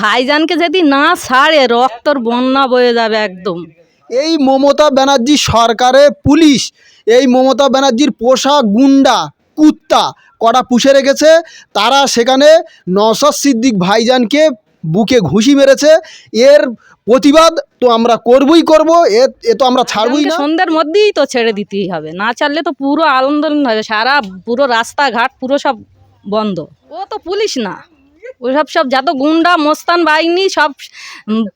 ভাইজানকে যদি না ছাড়ে রক্তর বন্যা বয়ে যাবে একদম। এই মমতা ব্যানার্জি সরকারে পুলিশ এই মমতা ব্যানার্জির পোষা গুন্ডা কুত্তা কটা পুষে রেখেছে। তারা সেখানে নসর সিদ্দিক ভাইজানকে বুকে ঘুষি মেরেছে। এর প্রতিবাদ তো আমরা করবই করব এ এ তো আমরা ছাড়বই না। সন্ধ্যের মধ্যেই তো ছেড়ে দিতেই হবে না ছাড়লে তো পুরো আন্দোলন হবে সারা পুরো রাস্তাঘাট পুরো সব বন্ধ। ও তো পুলিশ না। ওইসব সব যত গুন্ডা মোস্তান বাহিনী সব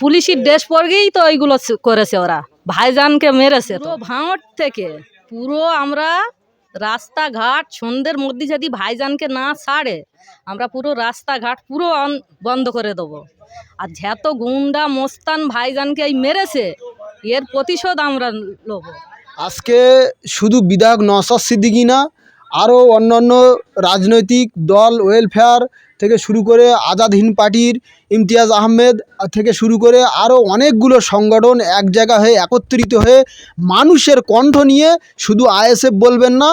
পুলিশের ড্রেস পরেই তো ওইগুলো করেছে ওরা। ভাইজানকে মেরেছে তো। ভাঙট থেকে পুরো আমরা রাস্তাঘাট সন্ধ্যের মধ্যে যদি ভাইজানকে না ছাড়ে আমরা পুরো রাস্তাঘাট পুরো বন্ধ করে দেবো। আর যত গুন্ডা মোস্তান ভাইজানকে এই মেরেছে এর প্রতিশোধ আমরা নেব। আজকে শুধু বিধায়ক নসর সিদ্দিকি না আরও অন্যান্য রাজনৈতিক দল ওয়েলফেয়ার থেকে শুরু করে আজাদ হিন্দ পার্টির ইমতিয়াজ আহমেদ থেকে শুরু করে আরও অনেকগুলো সংগঠন এক জায়গা হয়ে একত্রিত হয়ে মানুষের কণ্ঠ নিয়ে শুধু আইএসএফ বলবেন না,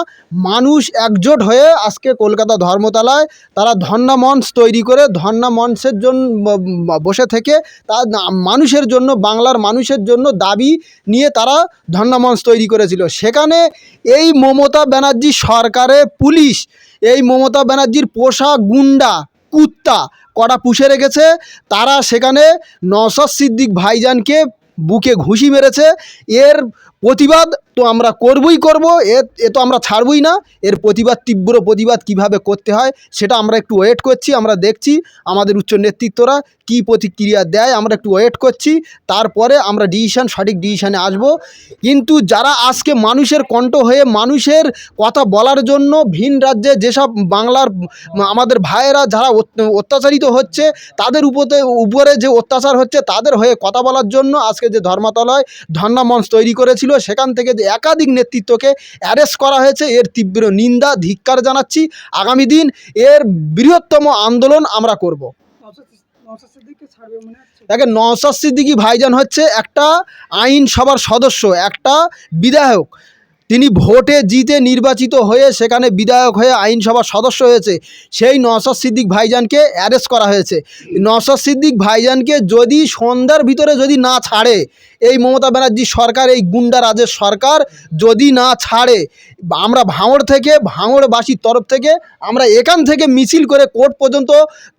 মানুষ একজোট হয়ে আজকে কলকাতা ধর্মতলায় তারা ধর্ণা মঞ্চ তৈরি করে, ধর্ণা মঞ্চের জন্য বসে থেকে তার মানুষের জন্য, বাংলার মানুষের জন্য দাবি নিয়ে তারা ধর্ণা মঞ্চ তৈরি করেছিল। সেখানে এই মমতা ব্যানার্জি সরকারে পুলিশ, এই মমতা ব্যানার্জির পোষা গুন্ডা কুত্তা কটা পুষে রেখেছে তারা সেখানে নসদ সিদ্দিক ভাইজানকে বুকে ঘুষি মেরেছে। এর প্রতিবাদ তো আমরা করবই করব, এ এ তো আমরা ছাড়বই না। এর প্রতিবাদ, তীব্র প্রতিবাদ কীভাবে করতে হয়, সেটা আমরা একটু ওয়েট করছি, আমরা দেখছি আমাদের উচ্চ নেতৃত্বরা কি প্রতিক্রিয়া দেয়, আমরা একটু ওয়েট করছি, তারপরে আমরা ডিসিশন সঠিক ডিসিশানে আসব। কিন্তু যারা আজকে মানুষের কণ্ঠ হয়ে মানুষের কথা বলার জন্য ভিন রাজ্যে যেসব বাংলার, আমাদের ভাইয়েরা যারা অত্যাচারিত হচ্ছে, তাদের উপরে উপরে যে অত্যাচার হচ্ছে, তাদের হয়ে কথা বলার জন্য আজকে যে ধর্মতলায় ধর্ণা মঞ্চ তৈরি করেছিল, সেখান থেকে একাধিক নেতৃত্বকে অ্যারেস্ট করা হয়েছে। এর তীব্র নিন্দা, ধিক্কার জানাচ্ছি। আগামী দিন এর বৃহত্তম আন্দোলন আমরা করব। দেখেন নওসাদ সিদ্দিকী ভাইজান হচ্ছে একটা আইনসভার সদস্য, একটা বিধায়ক। তিনি ভোটে জিতে নির্বাচিত হয়ে সেখানে বিধায়ক হয়ে আইনসভার সদস্য হয়েছে। সেই নওসাদ সিদ্দিক ভাইজানকে অ্যারেস্ট করা হয়েছে। নওসাদ সিদ্দিক ভাইজানকে যদি সন্ধ্যার ভিতরে যদি না ছাড়ে, এই মমতা ব্যানার্জি সরকার, এই গুন্ডা রাজের সরকার যদি না ছাড়ে, আমরা ভাঙড় থেকে, ভাঙড়বাসীর তরফ থেকে, আমরা এখান থেকে মিছিল করে কোর্ট পর্যন্ত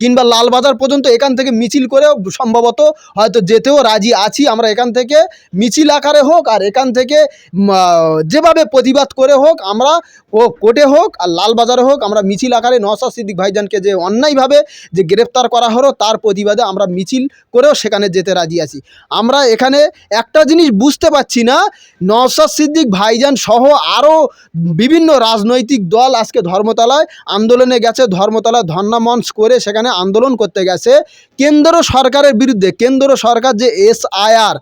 কিংবা লালবাজার পর্যন্ত এখান থেকে মিছিল করে সম্ভবত হয়তো যেতেও রাজি আছি। আমরা এখান থেকে মিছিল আকারে হোক আর এখান থেকে যেভাবে প্রতিবাদ করে হোক, আমরা ও কোর্টে হোক আর লালবাজারে হোক, আমরা মিছিল আকারে নওসাদ সিদ্দিক ভাইজানকে যে অন্যায়ভাবে যে গ্রেপ্তার করা হলো, তার প্রতিবাদে আমরা মিছিল করেও সেখানে যেতে রাজি আছি। আমরা এখানে একটা জিনিস বুঝতে পারছি না নওসাদ সিদ্দিক ভাইজান সহ আরও বিভিন্ন রাজনৈতিক দল আজকে ধর্মতলায় আন্দোলনে গেছে ধর্মতলায় ধর্ণা মঞ্চ করে সেখানে আন্দোলন করতে গেছে। কেন্দ্র সরকারের বিরুদ্ধে, কেন্দ্র সরকার যে এসআইআর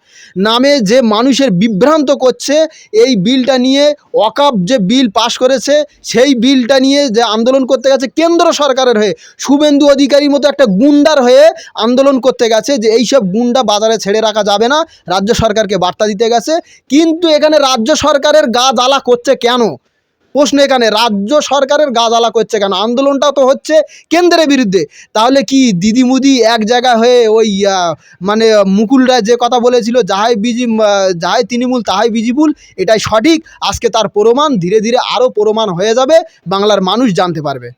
নামে যে মানুষের বিভ্রান্ত করছে, এই বিলটা নিয়ে ওয়াকাপ যে বিল পাশ করেছে, সেই বিলটা নিয়ে যে আন্দোলন করতে গেছে কেন্দ্র সরকারের হয়ে, শুভেন্দু অধিকারীর মতো একটা গুন্ডার হয়ে আন্দোলন করতে গেছে যে এইসব গুন্ডা বাজারে ছেড়ে রাখা যাবে না, রাজ্য সরকারকে বার্তা দিতে গেছে। কিন্তু এখানে রাজ্য সরকারের গা দালা করছে কেন? প্রশ্ন এখানে, রাজ্য সরকারের গা জ্বালা করছে কেন? আন্দোলনটা তো হচ্ছে কেন্দ্রের বিরুদ্ধে। তাহলে কি দিদি মুদি এক জায়গা হয়ে ওই মানে মুকুল রায় যে কথা বলেছিল, যাহাই বিজি যাহাই তৃণমূল, তাহাই বিজিপুল এটাই সঠিক। আজকে তার প্রমাণ ধীরে ধীরে আরও প্রমাণ হয়ে যাবে, বাংলার মানুষ জানতে পারবে।